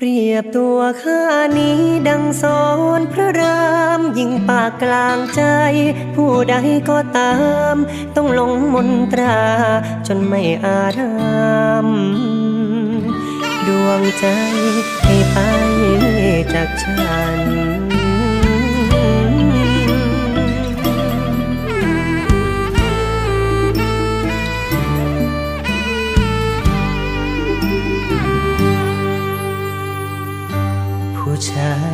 เปรียบตัวข้านี้ดังสอนพระรามยิ่งปากกลางใจ ผู้ใดก็ตาม ต้องลงมนตรา จนไม่อารามดวงใจให้ไปจากฉัน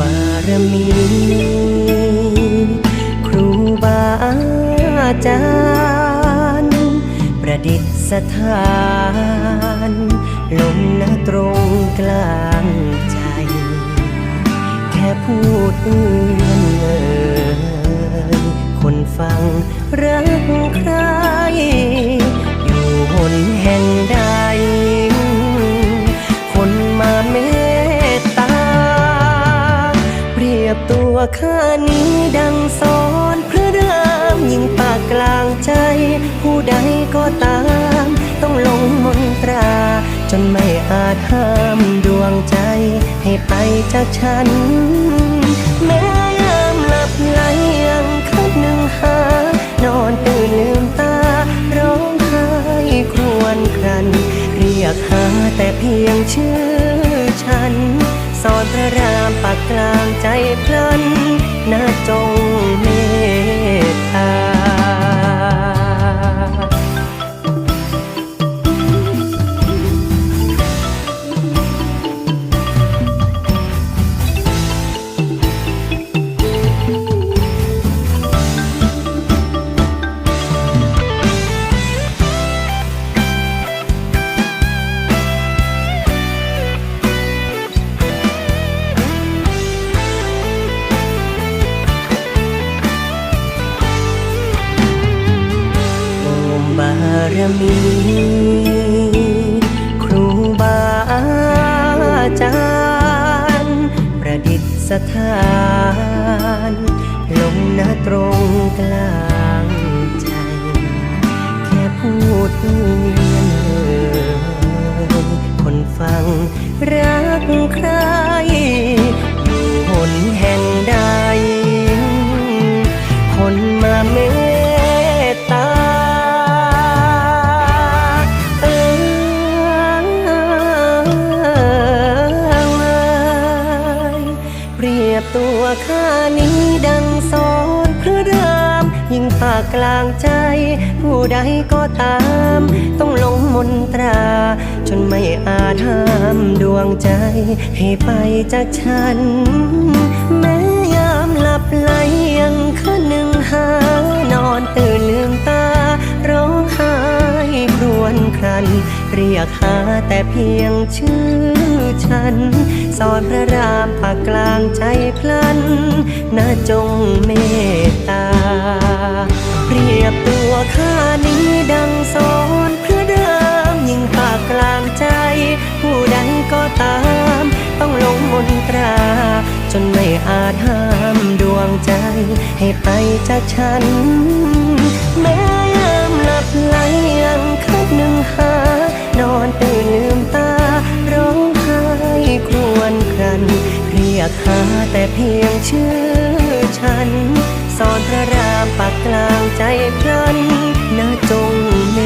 บารมี ครูบาอาจารย์ ประดิษฐานลงนตรงกลางใจ แค่พูดเอื้อนเอ่ยคนฟังรักใคร อยู่หนแห่งใด ยบตัวข้านี้ดังสอนพระรามยิ่งปากกลางใจ ผู้ใดก็ตาม ต้องลงมนตรา จนไม่อาจห้ามดวงใจ ให้ไปจากฉัน พระรามปากกลางใจพลันนาจงเม สถานลงหน้าตรงกลางใจ แค่พูดเอื้อนเอ่ยคนฟังรักใครอยู่หนแห่งใด ลางใจ ผู้ใดก็ตาม ต้องลงมนตรา จนไม่อาจห้ามดวงใจ ให้ไปจากฉัน แม้ยามหลับไหลยังคืนหนึ่งหานอนตื่นลืมตา ร้องไห้ครวญครัน เรียกหาแต่เพียงชื่อฉันสอนพระรามปากกลางใจพลันน่าจงเมตตา ทียบตัวข้านี้ดังสอนเพระรามยิ่งปากกลางใจ ผู้ใดก็ตาม ต้องลงมนตรา จนไม่อาจห้ามดวงใจ ให้ไปจากฉัน แม้ยามหลับไหลยังคัดหนึ่งหา นอนตื่นลืมตา ร้องไห้ครวญครัน ยกหาแต่เพียงชื่อฉันสอนพระรามปากกลางใจพลันน่าจงเม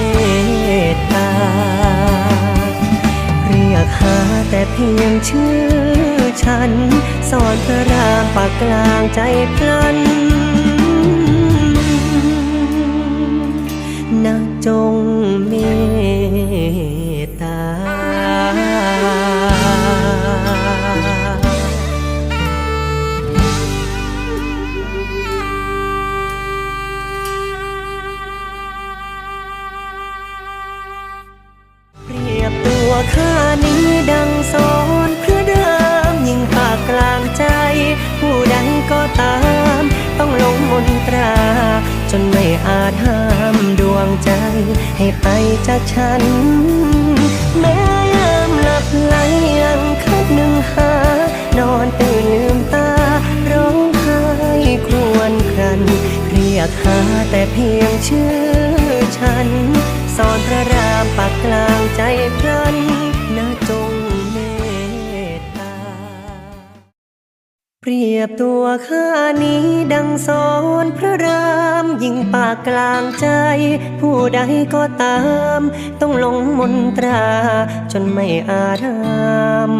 ตตา เรียกหาแต่เพียงชื่อฉัน สอนพระรามปากกลางใจพลันนะจงเมต ฉัน แม้ยามหลับไหลยังคัดหนึ่งหา นอนตื่นลืมตา ร้องไห้ครวญครัน เรียกหาแต่เพียงชื่อฉัน สอนพระรามปักกลางใจพรัน ยบตัวข้านี้ดังสอนพระรามยิงปากกลางใจ ผู้ใดก็ตาม ต้องลงมนตรา จนไม่อาราม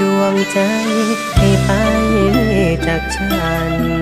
ดวงใจให้ไปจากฉัน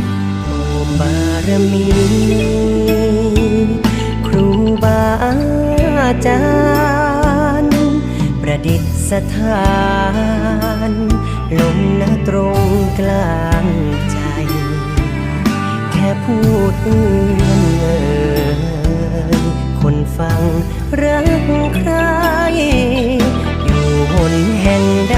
บารมี ครูบาอาจารย์ ประดิษฐานลงหน้าตรงกลางใจ แค่พูดเอื้อนเอ่ยคนฟังรักใครอยู่หนแห่งใด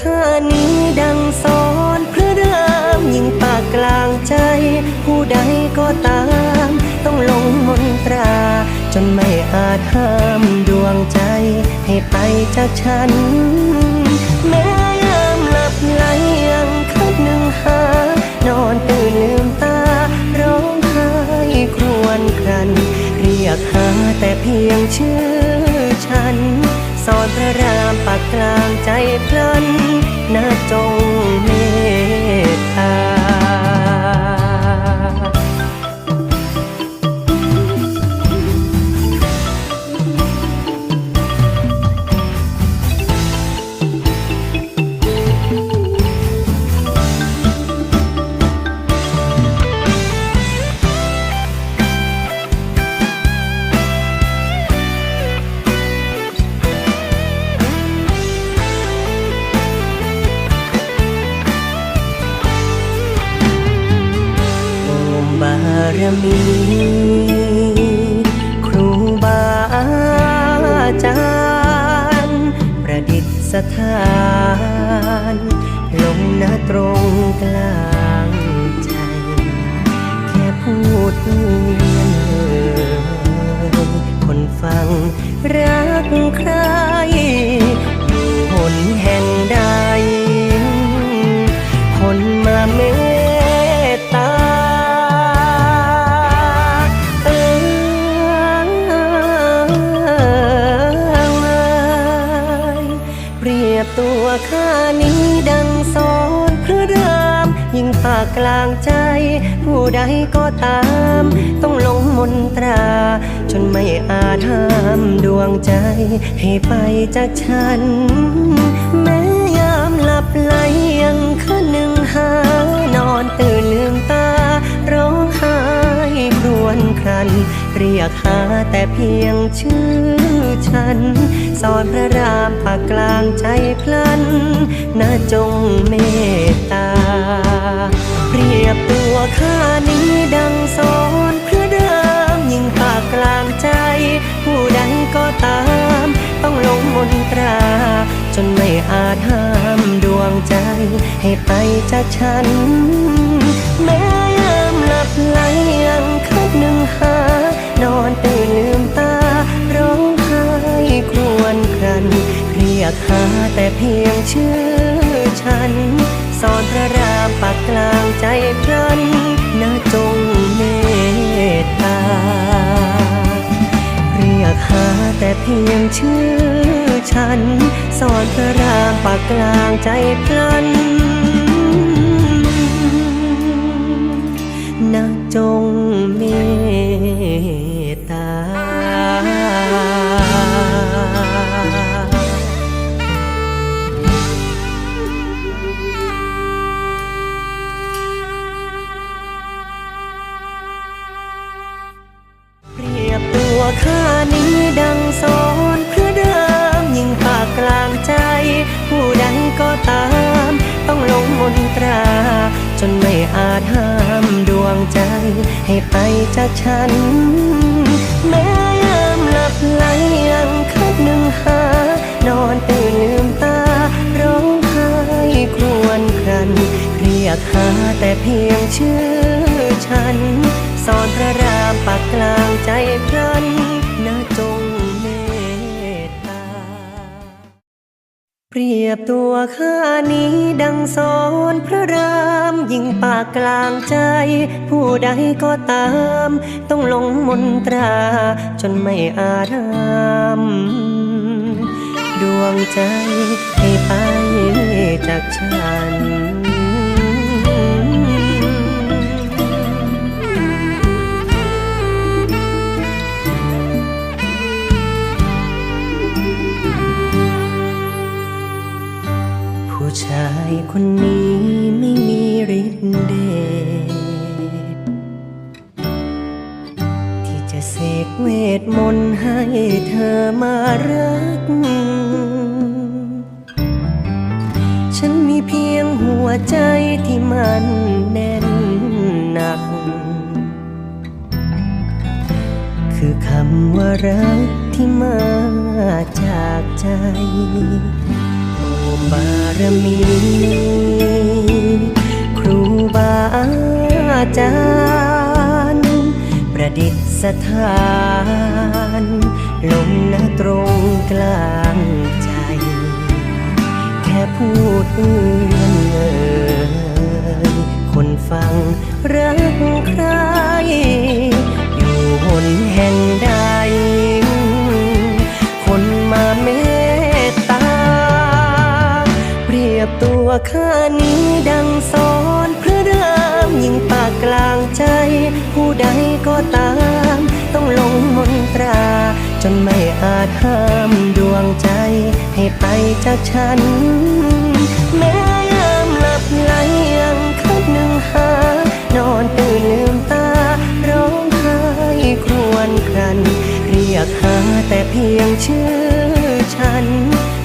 ข้านี้ดังสอนพระรามยิ่งปากกลางใจ ผู้ใดก็ตาม ต้องลงมนตรา จนไม่อาจห้ามดวงใจ ให้ไปจากฉัน แม้ยามหลับไหลยังคัดหนึ่งหา นอนตื่นลืมตา ร้องไห้ครวญครัน เรียกหาแต่เพียงชื่อ รามปักกลางใจพลันนาจง ตรงกลาง ใดก็ตาม ต้องลงมนตรา จนไม่อาจห้ามดวงใจ ให้ไปจากฉัน แม้ยามหลับไหลยังคืนหนึ่งหานอนตื่นลืมตา ร้องไห้ครวญครัน เรียกหาแต่เพียงชื่อฉันสอนพระรามปากกลางใจพลันนาจงเมตตา รียบตัวข้านี้ดังสอนเพระรามยิ่งปากกลางใจ ผู้ใดก็ตาม ต้องลงมนตรา จนไม่อาจห้ามดวงใจ ให้ไปจากฉัน แม้ยามหลับไหลยังคัดหนึ่งหา นอนตื่นลืมตา ร้องไห้ครวญครัน เรียกหาแต่เพียงชื่อฉัน สอนพระรามปักกลางใจพรันนาจงเมตตา เรียกหาแต่เพียงชื่อฉัน สอนพระรามปากกลางใจพลันนะจงเมต ยิงปากกลางใจ ผู้ใดก็ตาม ต้องลงมนตรา จนไม่อาจห้ามดวงใจให้ไปจากฉันผู้ชายคนนี้ เวทมนต์ให้เธอมารัก ฉันมีเพียงหัวใจที่มันแน่นหนัก คือคำว่ารักที่มาจากใจโอบารมี ครูบาอาจารย์ประ ดิษฐานลงณตรงกลางใจ แค่พูดเอื้อนเอ่ยคนฟังรักใคร อยู่หนแห่งใด คนมาเมตตา เปรียบตัวข้านี้ดังสอนพระราม ยิงปากกลางใจ ผู้ใดก็ตาม ต้องลงมนตรา จนไม่อาจห้ามดวงใจ ให้ไปจากฉัน แม้ยามหลับไหลยังคัดหนึ่งหา นอนตื่นลืมตา ร้องไห้ครวญครัน เรียกหาแต่เพียงชื่อฉัน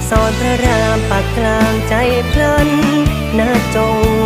สอนพระรามปากกลางใจพลันนาจง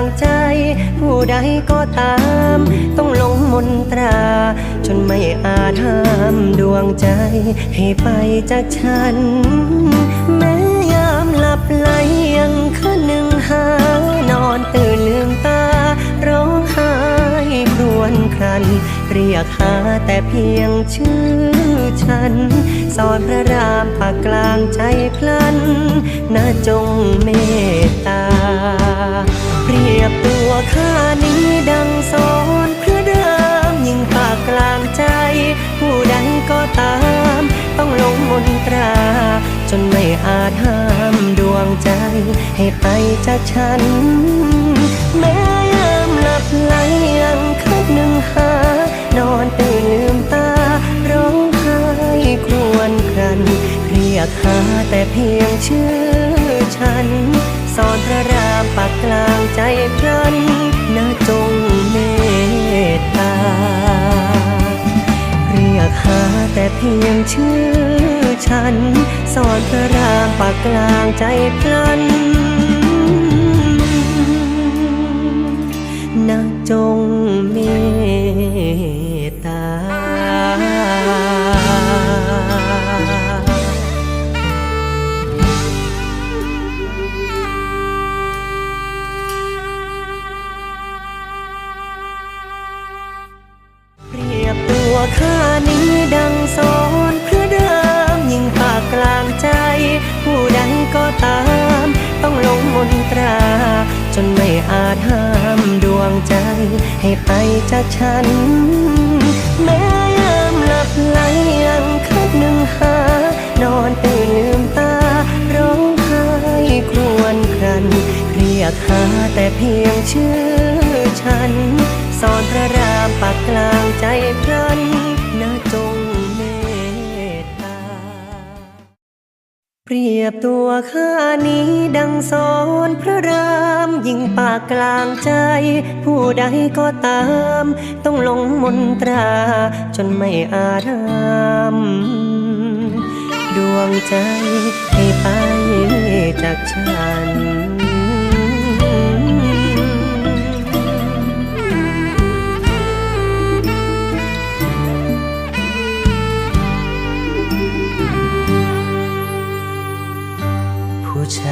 างใจ ผู้ใดก็ตาม ต้องลงมนตรา จนไม่อาจห้ามดวงใจ ให้ไปจากฉัน แม้ยามหลับไหลยังคืนหนึ่งหานอนตื่นลืมตา ร้องไห้ครวญครัน เรียกหาแต่เพียงชื่อฉันสอนพระรามปากกลางใจพลันน่าจงเมตตา ยบตัวข้านี้ดังสอนเพระรามยิ่งปากกลางใจ ผู้ใดก็ตาม ต้องลงมนตรา จนไม่อาจห้ามดวงใจ ให้ไปจากฉัน แม้ยามหลับไหลยังคัดหนึ่งหา นอนตื่นลืมตา ร้องไห้ครวญครัน เรียกหาแต่เพียงชื่อฉัน อนพระรามปักกลางใจพลันนะจงเมตตา เรียกหาแต่เพียงชื่อฉัน สอนพระรามปากกลางใจพลัน ฉัน แม้ยามหลับไหลยังคัดหนึ่งหา นอนตื่นลืมตา ร้องไห้ครวญครัน เรียกหาแต่เพียงชื่อฉัน สอนพระรามปากกลางใจพลัน ยบตัวข้านี้ดังสอนพระรามยิ่งปากกลางใจ ผู้ใดก็ตาม ต้องลงมนตรา จนไม่อารามดวงใจให้ไปจากฉัน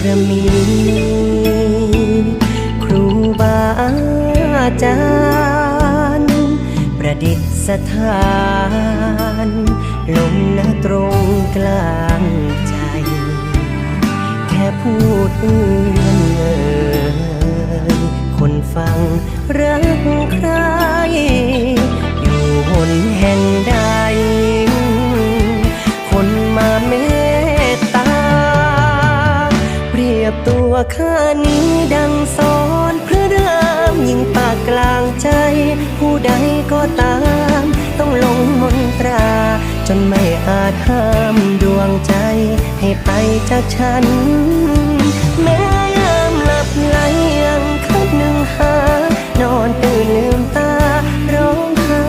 ารมี ครูบาอาจารย์ ประดิษฐานลงนะตรงกลางใจ แค่พูดเอื้อนเอ่ยคนฟังรักใครอยู่หนแห่งใด ข้านี้ดังสอนพระรามยิ่งปากกลางใจ ผู้ใดก็ตาม ต้องลงมนตรา จนไม่อาจห้ามดวงใจ ให้ไปจากฉัน แม้ยามหลับไหลยังคัดหนึ่งหา นอนตื่นลืมตา ร้องไห้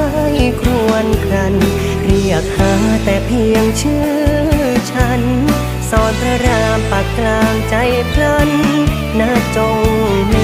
ครวญครัน เรียกหาแต่เพียงชื่อฉัน สอนพระรามากกลางใจพลันนาจงเม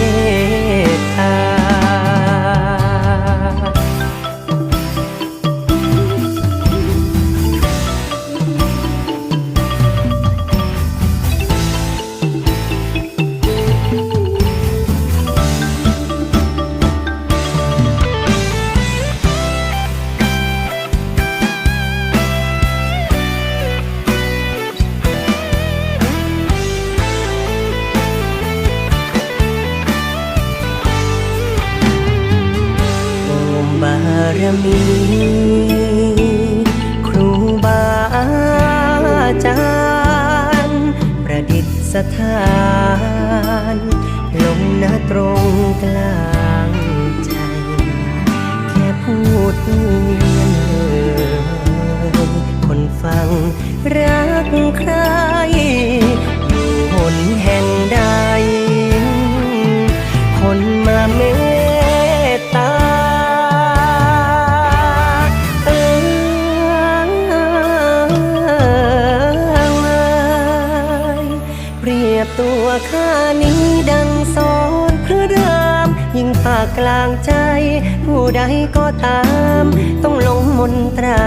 ใจผู้ใดก็ตาม ต้องลงมนตรา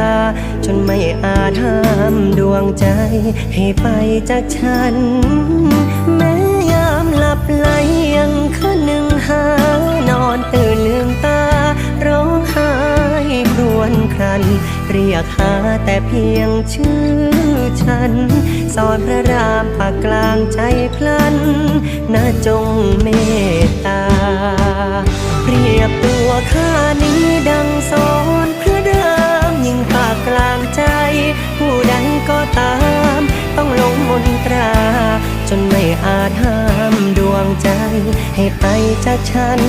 จนนไม่อาจห้ามดวงใจ ให้ไปจากฉัน แม้ยามหลับไหลยังคืนหนึ่งหานอนตื่นลืมตา ร้องไห้ครวญครัน เรียกหาแต่เพียงชื่อฉันสอนพระรามปากกลางใจพลันนะจงเมตตา เรียบตัวข้านี้ดังสอนเพระรามยิ่งปากกลางใจ ผู้ใดก็ตาม ต้องลงมนตรา จนไม่อาจห้ามดวงใจ ให้ไปจากฉัน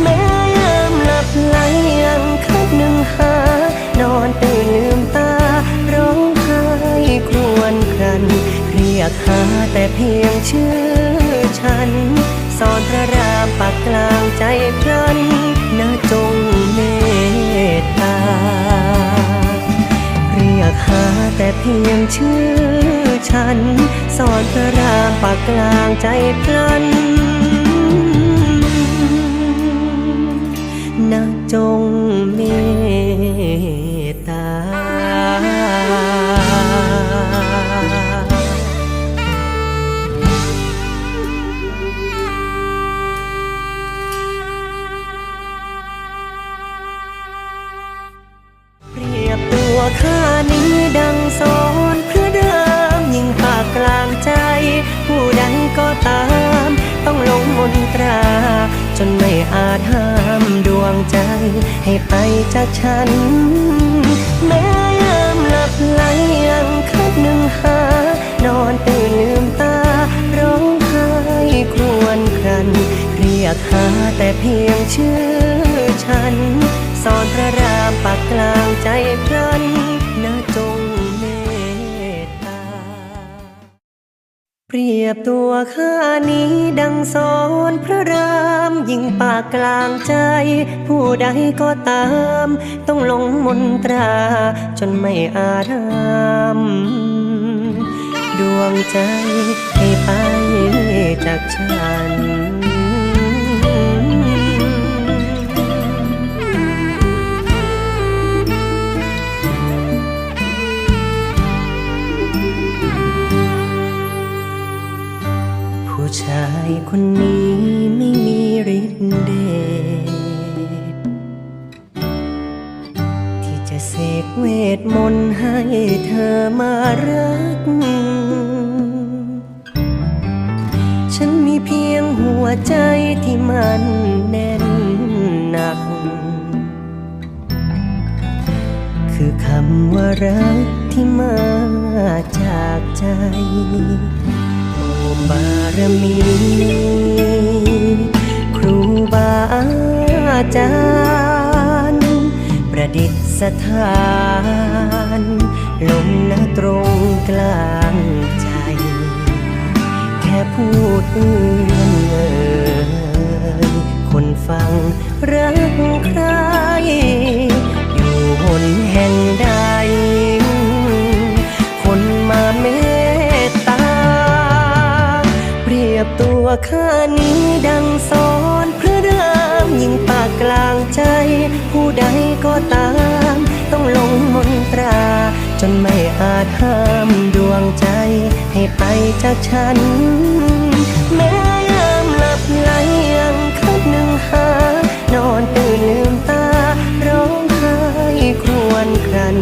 แม้ยามหลับไหลยังคัดหนึ่งหา นอนตื่นลืมตา ร้องไห้ครวญครัน เรียกหาแต่เพียงชื่อฉัน สอนพระรามปากกลางใจพลันนะจงเมตตา เรียกหาแต่เพียงชื่อฉัน สอนพระรามปากกลางใจพลันนะจงเมต ต้องลงมนตรา จนไม่อาจห้ามดวงใจให้ไปจากฉันผู้ชายคนนี้ เวทมนต์ให้เธอมารัก ฉันมีเพียงหัวใจที่มันแน่นหนัก คือคำว่ารักที่มาจากใจโอบารมี ครูบาอาจารย์ประ ดิษฐานลงนะตรงกลางใจ แค่พูดเอื้อนเอ่ยคนฟังรักใคร อยู่หนแห่งใด คนมาเมตตา เปรียบตัวข้านี้ดังสอนพระรา ยิ่งปากกลางใจ ผู้ใดก็ตาม ต้องลงมนตรา จนไม่อาจห้ามดวงใจ ให้ไปจากฉัน แม้ยามหลับไหลยังคัดหนึ่งหา นอนตื่นลืมตา ร้องไห้ครวญครัน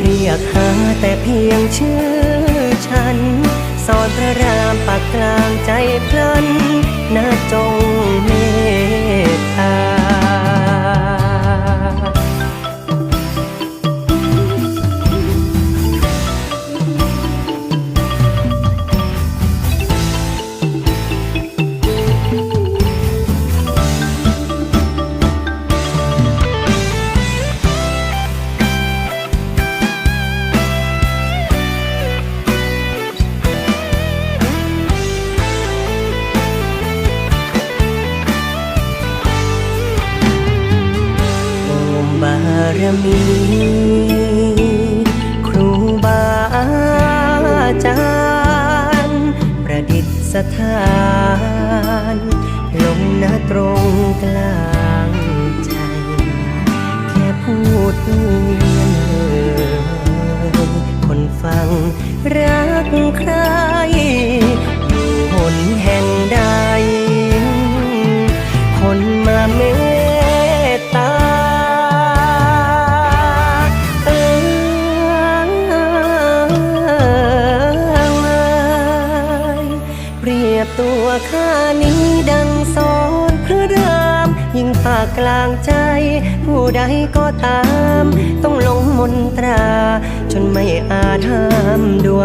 เรียกหาแต่เพียงชื่อฉันสอนพระรามปากกลางใจพลันนะจงเม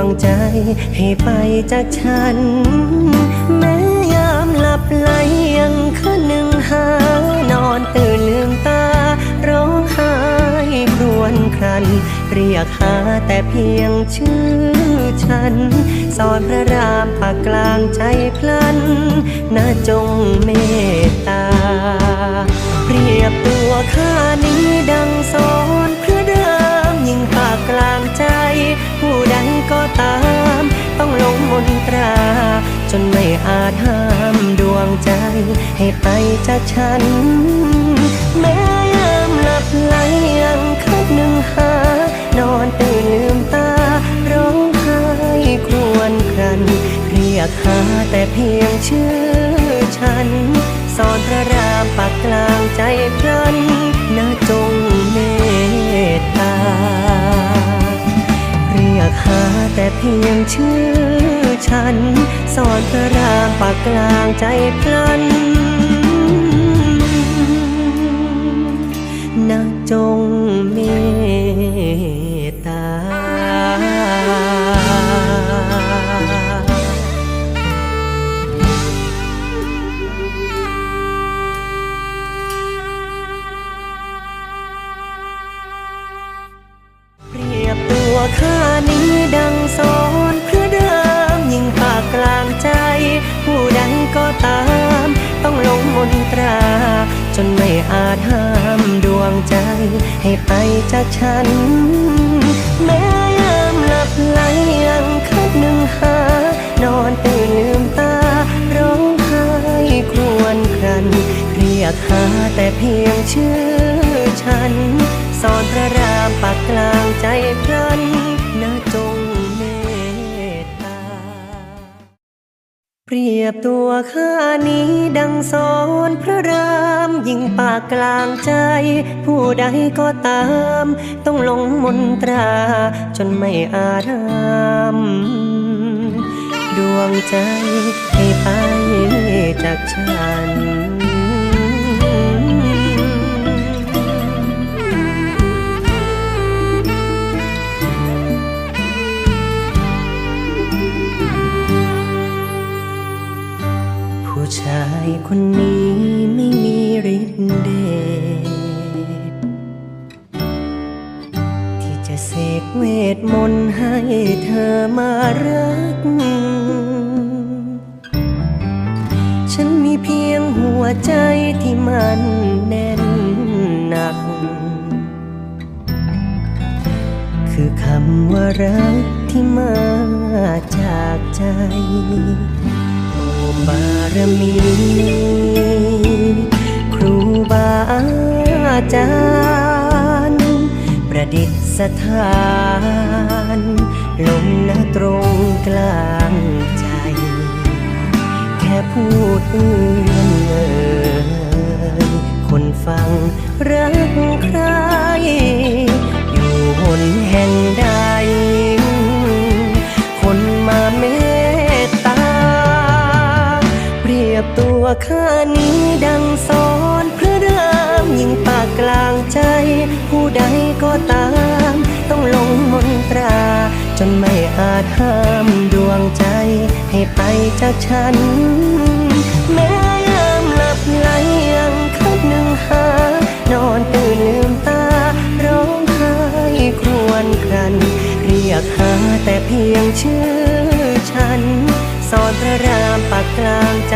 งใจให้ไปจากฉัน แม้ยามหลับไหลยังคืนหนึ่งหานอนตื่นลืมตา ร้องไห้ครวญครัน เรียกหาแต่เพียงชื่อฉันสอนพระรามปากกลางใจพลันนาจงเมตตา เปรียบตัวข้านี้ดังสอน ก็ตาม ต้องลงมนตรา จนไม่อาจห้ามดวงใจ ให้ไปจากฉัน แม้ยามหลับไหลยังคัดหนึ่งหา นอนตื่นลืมตา ร้องไห้ครวญครัน เรียกหาแต่เพียงชื่อฉันสอนพระรามปากกลางใจพลันนาจงเมตตาากหาแต่เพียงชื่อฉัน สอนพระรามปากกลางใจพลันนะจง ก็ตาม ต้องลงมนตรา จนไม่อาจห้ามดวงใจ ให้ไปจากฉัน แม้ยามหลับไหลยังคัดหนึ่งหา นอนตื่นลืมตา ร้องไห้ครวญครัน เรียกหาแต่เพียงชื่อฉัน สอนพระรามปากกลางใจพลัน รียบตัวข้านี้ดังสอนพระรามยิ่งปากกลางใจ ผู้ใดก็ตาม ต้องลงมนตราจนไม่อารามดวงใจให้ไปจากฉัน มนต์ให้เธอมารัก ฉันมีเพียงหัวใจที่มันแน่นหนัก คือคำว่ารักที่มาจากใจ โอบารมี ครูบาอาจารย์ ประดิษฐานลงหน้าตรงกลางใจ แค่พูดเอื้อนเอ่ยคนฟังรักใคร อยู่หนแห่งใด คนมาเมตตา เปรียบตัวข้านี้ดังสอน ลางใจ ผู้ใดก็ตาม ต้องลงมนตรา จนไม่อาจห้ามดวงใจ ให้ไปจากฉัน แม้ยามหลับไหลยังคัดหนึ่งหา นอนตื่นลืมตา ร้องไห้ครวญครัน เรียกหาแต่เพียงชื่อฉัน สอนพระรามปากกลางใจ